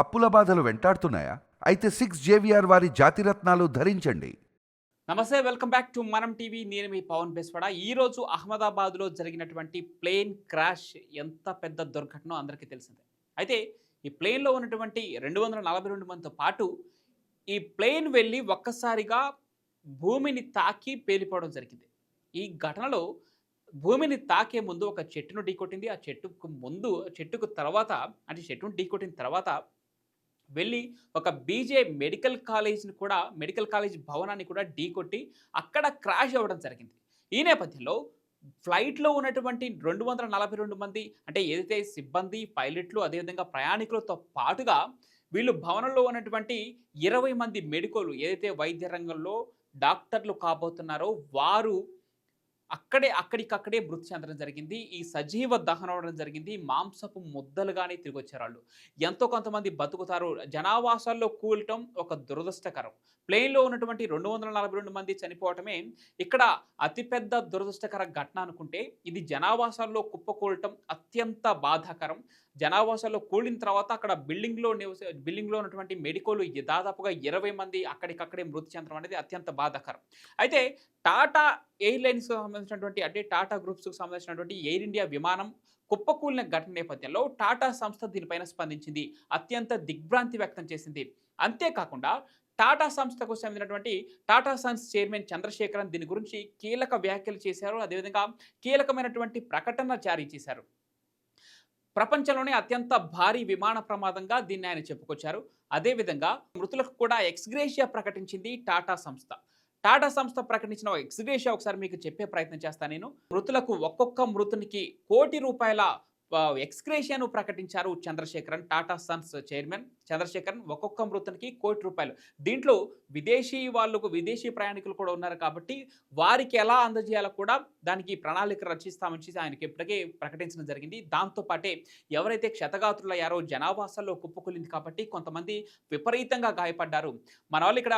అప్పుల బాధలు వెంటాడుతున్నాయా? అయితే సిక్స్ జేవిఆర్ వారి జాతిరత్నాలు ధరించండి. నమస్తే welcome back to Manam TV నేను మీ పవన్ బెస్వాడ. ఈ రోజు అహ్మదాబాద్లో జరిగినటువంటి ప్లేన్ క్రాష్ ఎంత పెద్ద దుర్ఘటన అందరికీ తెలిసిందే. అయితే ఈ ప్లేన్లో ఉన్నటువంటి రెండు వందల నలభై రెండు మందితో పాటు ఈ ప్లేన్ వెళ్ళి ఒక్కసారిగా భూమిని తాకి పేలిపోవడం జరిగింది. ఈ ఘటనలో భూమిని తాకే ముందు ఒక చెట్టును ఢీకొట్టింది. ఆ చెట్టుకు ముందు చెట్టుకు తర్వాత అంటే చెట్టును ఢీకొట్టిన తర్వాత వెళ్ళి ఒక బీజే మెడికల్ కాలేజ్ని కూడా మెడికల్ కాలేజ్ భవనాన్ని కూడా ఢీకొట్టి అక్కడ క్రాష్ అవ్వడం జరిగింది. ఈ నేపథ్యంలో ఫ్లైట్లో ఉన్నటువంటి రెండు వందల నలభై రెండు మంది అంటే ఏదైతే సిబ్బంది పైలట్లు అదేవిధంగా ప్రయాణికులతో పాటుగా వీళ్ళు భవనంలో ఉన్నటువంటి ఇరవై మంది మెడికోలు ఏదైతే వైద్య రంగంలో డాక్టర్లు కాబోతున్నారో వారు అక్కడే అక్కడికక్కడే మృతి చెందడం జరిగింది. ఈ సజీవ దహనం అవడం జరిగింది. మాంసపు ముద్దలుగానే తిరిగి వచ్చారు ఎంతో కొంతమంది బతుకుతారు. జనావాసాల్లో కూలటం ఒక దురదృష్టకరం. ప్లేన్లో ఉన్నటువంటి రెండు వందల నలభై రెండు మంది చనిపోవటమే ఇక్కడ అతిపెద్ద దురదృష్టకర ఘటన అనుకుంటే ఇది జనావాసాల్లో కుప్పకూలటం అత్యంత బాధాకరం. జనావాసాల్లో కూలిన తర్వాత అక్కడ బిల్డింగ్లో నివస బిల్డింగ్లో ఉన్నటువంటి మెడికోలు దాదాపుగా ఇరవై మంది అక్కడికక్కడే మృతి చెందడం అనేది అత్యంత బాధాకరం. అయితే టాటా ఎయిర్లైన్స్కి సంబంధించినటువంటి అంటే టాటా గ్రూప్స్కి సంబంధించినటువంటి ఎయిర్ ఇండియా విమానం కుప్పకూలిన ఘటన నేపథ్యంలో టాటా సంస్థ దీనిపైన స్పందించింది. అత్యంత దిగ్భ్రాంతి వ్యక్తం చేసింది. అంతేకాకుండా టాటా సంస్థకు చెందినటువంటి టాటా సన్స్ చైర్మన్ చంద్రశేఖరన్ దీని గురించి కీలక వ్యాఖ్యలు చేశారు. అదేవిధంగా కీలకమైనటువంటి ప్రకటన జారీ చేశారు. ప్రపంచంలోనే అత్యంత భారీ విమాన ప్రమాదంగా దీన్ని ఆయన చెప్పుకొచ్చారు. అదేవిధంగా మృతులకు కూడా ఎక్స్గ్రేషియా ప్రకటించింది టాటా సంస్థ. టాటా సంస్థ ప్రకటించిన ఎక్స్గ్రేషియా ఒకసారి మీకు చెప్పే ప్రయత్నం చేస్తాను నేను. మృతులకు ఒక్కొక్క మృతునికి కోటి రూపాయల ఎక్స్క్రేషియాను ప్రకటించారు చంద్రశేఖరన్ టాటా సన్స్ చైర్మన్. చంద్రశేఖరన్ ఒక్కొక్క మృతునికి కోటి రూపాయలు. దీంట్లో విదేశీ వాళ్ళకు విదేశీ ప్రయాణికులు కూడా ఉన్నారు కాబట్టి వారికి ఎలా అందజేయాలో కూడా దానికి ప్రణాళిక రచిస్తామని చెప్పి ఆయనకి ఇప్పటికే ప్రకటించడం జరిగింది. దాంతోపాటే ఎవరైతే క్షతగాత్రులయ్యారో జనావాసాల్లో కుప్పకూలింది కాబట్టి కొంతమంది విపరీతంగా గాయపడ్డారు. మన వాళ్ళు ఇక్కడ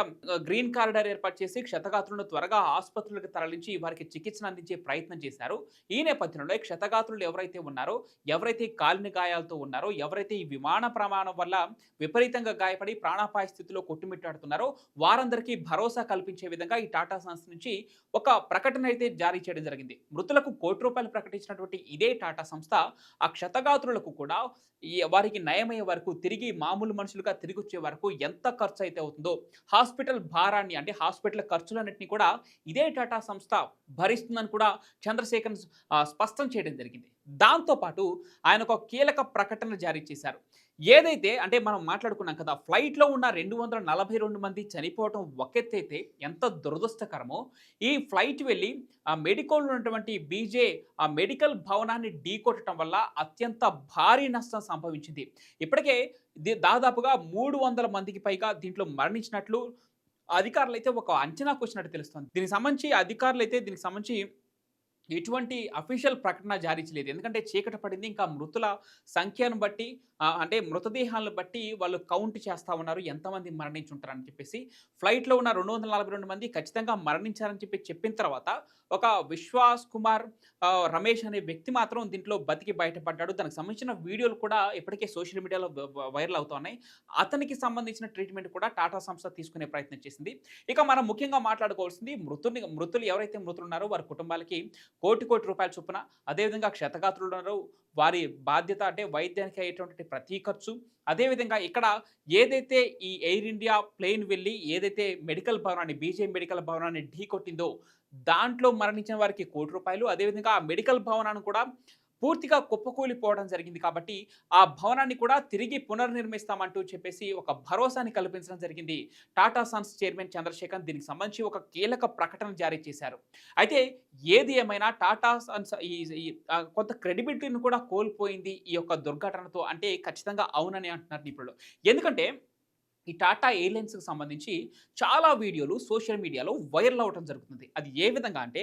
గ్రీన్ కారిడార్ ఏర్పాటు చేసి క్షతగాత్రులను త్వరగా ఆసుపత్రులకు తరలించి వారికి చికిత్సను అందించే ప్రయత్నం చేశారు. ఈ నేపథ్యంలో ఈ క్షతగాత్రులు ఎవరైతే ఉన్నారో ఎవరైతే కాలిన గాయాలతో ఉన్నారో ఎవరైతే ఈ విమాన ప్రమాణం వల్ల విపరీతంగా గాయపడి ప్రాణాపాయ స్థితిలో కొట్టుమిట్టాడుతున్నారో వారందరికీ భరోసా కల్పించే విధంగా ఈ టాటా సంస్థ నుంచి ఒక ప్రకటన అయితే జారీ చేయడం జరిగింది. మృతులకు కోటి రూపాయలు ప్రకటించినటువంటి ఇదే టాటా సంస్థ ఆ క్షతగాత్రులకు కూడా ఈ వారికి నయమయ్యే వరకు తిరిగి మామూలు మనుషులుగా తిరిగి వచ్చే వరకు ఎంత ఖర్చు అయితే అవుతుందో హాస్పిటల్ భారాన్ని అంటే హాస్పిటల్ ఖర్చులన్నింటినీ కూడా ఇదే టాటా సంస్థ భరిస్తుందని కూడా చంద్రశేఖర్ స్పష్టం చేయడం జరిగింది. దాంతోపాటు ఆయన ఒక కీలక ప్రకటన జారీ చేశారు. ఏదైతే అంటే మనం మాట్లాడుకున్నాం కదా ఫ్లైట్లో ఉన్న రెండు వందల నలభై రెండు మంది చనిపోవటం ఒకెత్తైతే ఎంత దురదృష్టకరమో ఈ ఫ్లైట్ వెళ్ళి ఆ మెడికల్ ఉన్నటువంటి బీజే ఆ మెడికల్ భవనాన్ని ఢీకొట్టడం వల్ల అత్యంత భారీ నష్టం సంభవించింది. ఇప్పటికే దాదాపుగా మూడు వందల మందికి పైగా దీంట్లో మరణించినట్లు అధికారులు అయితే ఒక అంచనాకు వచ్చినట్టు తెలుస్తుంది. దీనికి సంబంధించి అధికారులు అయితే దీనికి సంబంధించి ఎటువంటి అఫీషియల్ ప్రకటన జారీ చేయలేదు. ఎందుకంటే చీకట పడింది. ఇంకా మృతుల సంఖ్యను బట్టి అంటే మృతదేహాలను బట్టి వాళ్ళు కౌంట్ చేస్తూ ఉన్నారు. ఎంతమంది మరణించుంటారని చెప్పేసి. ఫ్లైట్లో ఉన్న రెండు వందల నలభై రెండు మంది ఖచ్చితంగా మరణించారని చెప్పి చెప్పిన తర్వాత ఒక విశ్వాస్ కుమార్ రమేష్ అనే వ్యక్తి మాత్రం దీంట్లో బతికి బయటపడ్డాడు. దానికి సంబంధించిన వీడియోలు కూడా ఇప్పటికే సోషల్ మీడియాలో వైరల్ అవుతున్నాయి అతనికి సంబంధించిన ట్రీట్మెంట్ కూడా టాటా సంస్థ తీసుకునే ప్రయత్నం చేసింది. ఇక మనం ముఖ్యంగా మాట్లాడుకోవాల్సింది మృతుని మృతులు ఎవరైతే మృతులు ఉన్నారో వారి కుటుంబాలకి కోటి కోటి రూపాయల చొప్పున అదేవిధంగా క్షతగాత్రులు ఉన్నారు వారి బాధ్యత అంటే వైద్యానికి అయ్యేటువంటి ప్రతి ఖర్చు. అదేవిధంగా ఇక్కడ ఏదైతే ఈ ఎయిర్ ఇండియా ప్లేన్ వెళ్ళి ఏదైతే మెడికల్ భవనాన్ని బీజే మెడికల్ భవనాన్ని ఢీ కొట్టిందో దాంట్లో మరణించిన వారికి కోటి రూపాయలు. అదేవిధంగా ఆ మెడికల్ భవనాన్ని కూడా పూర్తిగా కుప్పకూలిపోవడం జరిగింది కాబట్టి ఆ భవనాన్ని కూడా తిరిగి పునర్నిర్మిస్తామంటూ చెప్పేసి ఒక భరోసాని కల్పించడం జరిగింది. టాటా సన్స్ చైర్మన్ చంద్రశేఖర్ దీనికి సంబంధించి ఒక కీలక ప్రకటన జారీ చేశారు. అయితే ఏది ఏమైనా టాటా సన్స్ ఈ కొంత క్రెడిబిలిటీని కూడా కోల్పోయింది ఈ యొక్క దుర్ఘటనతో అంటే ఖచ్చితంగా అవునని అంటున్నారు నిపుణులు. ఎందుకంటే ఈ టాటా ఎయిర్లైన్స్కి సంబంధించి చాలా వీడియోలు సోషల్ మీడియాలో వైరల్ అవడం జరుగుతుంది. అది ఏ విధంగా అంటే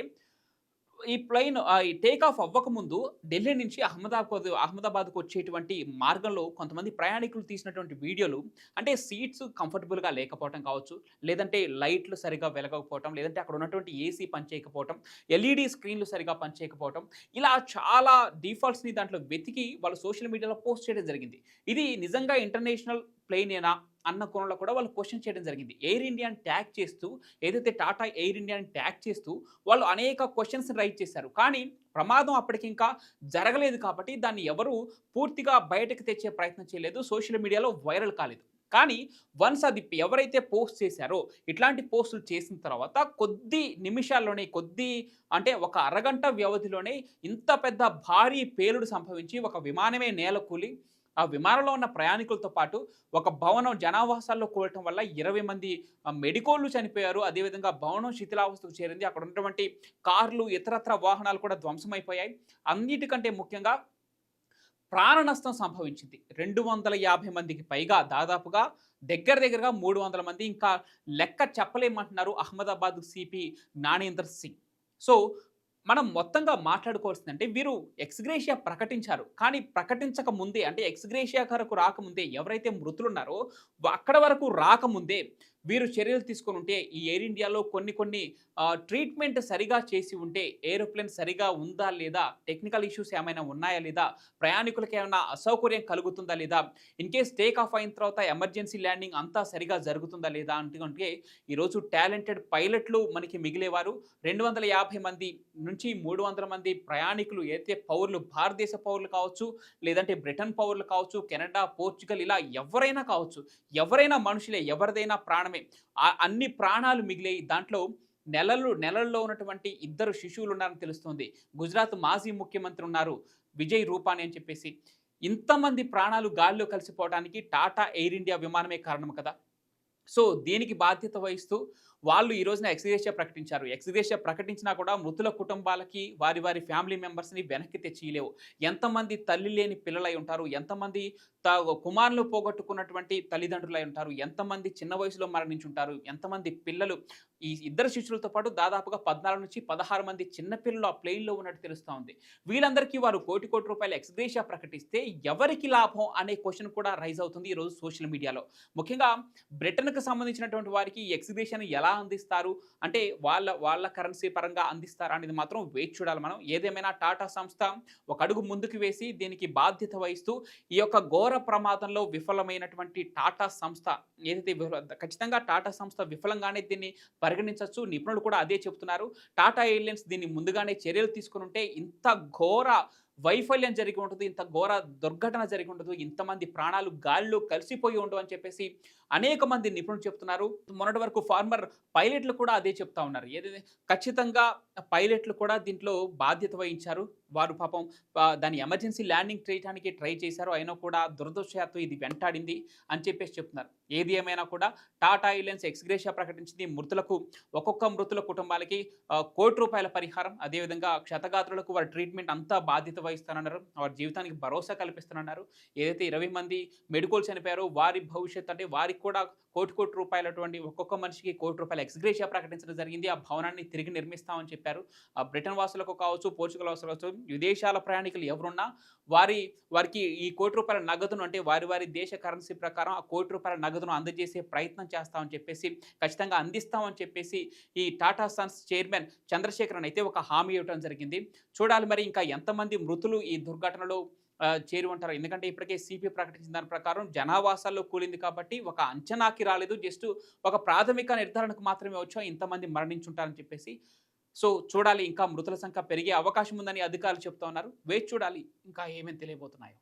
ఈ ప్లైన్ టేక్ ఆఫ్ అవ్వకముందు ఢిల్లీ నుంచి అహ్మదాబాద్ అహ్మదాబాద్కు వచ్చేటువంటి మార్గంలో కొంతమంది ప్రయాణికులు తీసినటువంటి వీడియోలు అంటే సీట్స్ కంఫర్టబుల్గా లేకపోవటం కావచ్చు లేదంటే లైట్లు సరిగా వెలగకపోవటం లేదంటే అక్కడ ఉన్నటువంటి ఏసీ పనిచేయకపోవటం ఎల్ఈడి స్క్రీన్లు సరిగా పనిచేయకపోవటం ఇలా చాలా డిఫాల్ట్స్ని దాంట్లో వెతికి వాళ్ళు సోషల్ మీడియాలో పోస్ట్ చేయడం జరిగింది. ఇది నిజంగా ఇంటర్నేషనల్ ప్లెయినేనా అన్న కోణంలో కూడా వాళ్ళు క్వశ్చన్ చేయడం జరిగింది. ఎయిర్ ఇండియాని ట్యాగ్ చేస్తూ ఏదైతే టాటా ఎయిర్ ఇండియాని ట్యాగ్ చేస్తూ వాళ్ళు అనేక క్వశ్చన్స్ రైట్ చేశారు. కానీ ప్రమాదం అప్పటికి ఇంకా జరగలేదు కాబట్టి దాన్ని ఎవరు పూర్తిగా బయటకు తెచ్చే ప్రయత్నం చేయలేదు. సోషల్ మీడియాలో వైరల్ కాలేదు. కానీ వన్స్ అది ఎవరైతే పోస్ట్ చేశారో ఇట్లాంటి పోస్టులు చేసిన తర్వాత కొద్ది నిమిషాల్లోనే కొద్ది అంటే ఒక అరగంట వ్యవధిలోనే ఇంత పెద్ద భారీ పేలుడు సంభవించి ఒక విమానమే నేల కూలి ఆ విమానంలో ఉన్న ప్రయాణికులతో పాటు ఒక భవనం జనావాసాల్లో కూడటం వల్ల ఇరవై మంది ఆ, మెడికోళ్ళు చనిపోయారు. అదేవిధంగా భవనం శిథిలావస్థకు చేరింది. అక్కడ ఉన్నటువంటి కార్లు ఇతరత్ర వాహనాలు కూడా ధ్వంసమైపోయాయి. అన్నిటికంటే ముఖ్యంగా ప్రాణ నష్టం సంభవించింది. రెండు వందల యాభై మందికి పైగా దాదాపుగా దగ్గర దగ్గరగా మూడు వందల మంది. ఇంకా లెక్క చెప్పలేమంటున్నారు అహ్మదాబాద్ సిపి నాణేందర్ సింగ్. సో మనం మొత్తంగా మాట్లాడుకోవాల్సిందంటే వీరు ఎక్స్గ్రేషియా ప్రకటించారు. కానీ ప్రకటించక ముందే అంటే ఎక్స్గ్రేషియా వరకు రాకముందే ఎవరైతే మృతులున్నారో అక్కడ వరకు రాకముందే వీరు చర్యలు తీసుకొని ఉంటే ఈ ఎయిర్ ఇండియాలో కొన్ని కొన్ని ట్రీట్మెంట్ సరిగా చేసి ఉంటే ఏరోప్లేన్ సరిగా ఉందా లేదా టెక్నికల్ ఇష్యూస్ ఏమైనా ఉన్నాయా లేదా ప్రయాణికులకు ఏమైనా అసౌకర్యం కలుగుతుందా లేదా ఇన్ కేస్ టేక్ ఆఫ్ అయిన తర్వాత ఎమర్జెన్సీ ల్యాండింగ్ అంతా సరిగా జరుగుతుందా లేదా అంటే ఈరోజు టాలెంటెడ్ పైలట్లు మనకి మిగిలేవారు. రెండు వందల యాభై మంది నుంచి మూడు వందల మంది ప్రయాణికులు అయితే పౌరులు భారతదేశ పౌరులు కావచ్చు లేదంటే బ్రిటన్ పౌరులు కావచ్చు కెనడా పోర్చుగల్ ఇలా ఎవరైనా కావచ్చు ఎవరైనా మనుషులే ఎవరిదైనా ప్రాణం ఆ- అన్ని ప్రాణాలు మిగిలాయి. దాంట్లో నెలలు నెలల్లో ఉన్నటువంటి ఇద్దరు శిశువులు ఉన్నారని తెలుస్తుంది. గుజరాత్ మాజీ ముఖ్యమంత్రి ఉన్నారు విజయ్ రూపాని అని చెప్పేసి. ఇంతమంది ప్రాణాలు గాల్లో కలిసిపోవడానికి టాటా ఎయిర్ ఇండియా విమానమే కారణం కదా. సో దీనికి బాధ్యత వహిస్తూ వాళ్ళు ఈ రోజున ఎక్స్గ్రేషియా ప్రకటించారు. ఎక్స్గ్రేషియా ప్రకటించినా కూడా మృతుల కుటుంబాలకి వారి వారి ఫ్యామిలీ మెంబర్స్ని వెనక్కి తెచ్చిలేవు ఎంతమంది తల్లి లేని పిల్లలై ఉంటారు ఎంతమంది త కుమారులు పోగొట్టుకున్నటువంటి తల్లిదండ్రులై ఉంటారు ఎంతమంది చిన్న వయసులో మరణించి ఉంటారు ఎంతమంది పిల్లలు ఈ ఇద్దరు శిష్యులతో పాటు దాదాపుగా పద్నాలుగు నుంచి పదహారు మంది చిన్నపిల్లలు ఆ ప్లేన్లో ఉన్నట్టు తెలుస్తూ ఉంది. వీళ్ళందరికీ వారు కోటి కోటి రూపాయల ఎక్స్గ్రేషియా ప్రకటిస్తే ఎవరికి లాభం అనే క్వశ్చన్ కూడా రైజ్ అవుతుంది ఈరోజు సోషల్ మీడియాలో. ముఖ్యంగా బ్రిటన్కు సంబంధించినటువంటి వారికి ఈ ఎలా అందిస్తారు? అంటే వాళ్ళ వాళ్ళ కరెన్సీ పరంగా అందిస్తారా అనేది మాత్రం వేచి చూడాలి మనం. ఏదేమైనా టాటా సంస్థ ఒక అడుగు ముందుకు వేసి దీనికి బాధ్యత వహిస్తూ ఈ యొక్క ఘోర ప్రమాదంలో విఫలమైనటువంటి టాటా సంస్థ ఏదైతే ఖచ్చితంగా టాటా సంస్థ విఫలంగానే దీన్ని పరిగణించవచ్చు. నిపుణులు కూడా అదే చెప్తున్నారు. టాటా ఎయిర్లైన్స్ దీన్ని ముందుగానే చర్యలు తీసుకుని ఉంటే ఇంత ఘోర వైఫల్యం జరిగి ఉంటుంది ఇంత ఘోర దుర్ఘటన జరిగి ఉండదు ఇంతమంది ప్రాణాలు గాలిలో కలిసిపోయి ఉండవు అని చెప్పేసి అనేక మంది నిపుణులు చెప్తున్నారు. మొన్నటి వరకు ఫార్మర్ పైలట్లు కూడా అదే చెప్తా ఉన్నారు. ఏదైతే ఖచ్చితంగా పైలట్లు కూడా దీంట్లో బాధ్యత వహించారు. వారు పాపం దాని ఎమర్జెన్సీ ల్యాండింగ్ చేయడానికి ట్రై చేశారు అయినా కూడా దురదృష్టవశాత్తు ఇది వెంటాడింది అని చెప్పేసి చెప్తున్నారు. ఏది ఏమైనా కూడా టాటా ఎయిర్లైన్స్ ఎక్స్గ్రేషియా ప్రకటించింది మృతులకు ఒక్కొక్క మృతుల కుటుంబాలకి కోటి రూపాయల పరిహారం అదేవిధంగా క్షతగాత్రులకు వారి ట్రీట్మెంట్ అంతా బాధ్యత వహిస్తానన్నారు. వారి జీవితానికి భరోసా కల్పిస్తానన్నారు. ఏదైతే ఇరవై మంది మెడికల్ చనిపోయారో వారి భవిష్యత్ అంటే వారికి కూడా కోటి కోటి రూపాయలటువంటి ఒక్కొక్క మనిషికి కోటి రూపాయల ఎక్స్గ్రేషియా ప్రకటించడం జరిగింది. ఆ భవనాన్ని తిరిగి నిర్మిస్తామని చెప్పారు. ఆ బ్రిటన్ వాసులకు కావచ్చు పోర్చుగల్ వాసులకు కావచ్చు విదేశాల ప్రయాణికులు ఎవరున్నా వారి వారికి ఈ కోటి రూపాయల నగదును అంటే వారి వారి దేశ కరెన్సీ ప్రకారం ఆ కోటి రూపాయల నగదును అందజేసే ప్రయత్నం చేస్తామని చెప్పేసి ఖచ్చితంగా అందిస్తామని చెప్పేసి ఈ టాటా సన్స్ చైర్మన్ చంద్రశేఖరన్ అయితే ఒక హామీ ఇవ్వడం జరిగింది. చూడాలి మరి ఇంకా ఎంతమంది మృతులు ఈ దుర్ఘటనలో ఆ, చేరి ఉంటారు ఎందుకంటే ఇప్పటికే సిపి ప్రకటించిన దాని ప్రకారం జనావాసాల్లో కూలింది కాబట్టి ఒక అంచనాకి రాలేదు. జస్ట్ ఒక ప్రాథమిక నిర్ధారణకు మాత్రమే వచ్చాం. ఇంతమంది మరణించుంటారని చెప్పేసి. సో చూడాలి. ఇంకా మృతుల సంఖ్య పెరిగే అవకాశం ఉందని అధికారులు చెప్తా ఉన్నారు. వేచి చూడాలి. ఇంకా ఏమేమి తెలియబోతున్నాయో.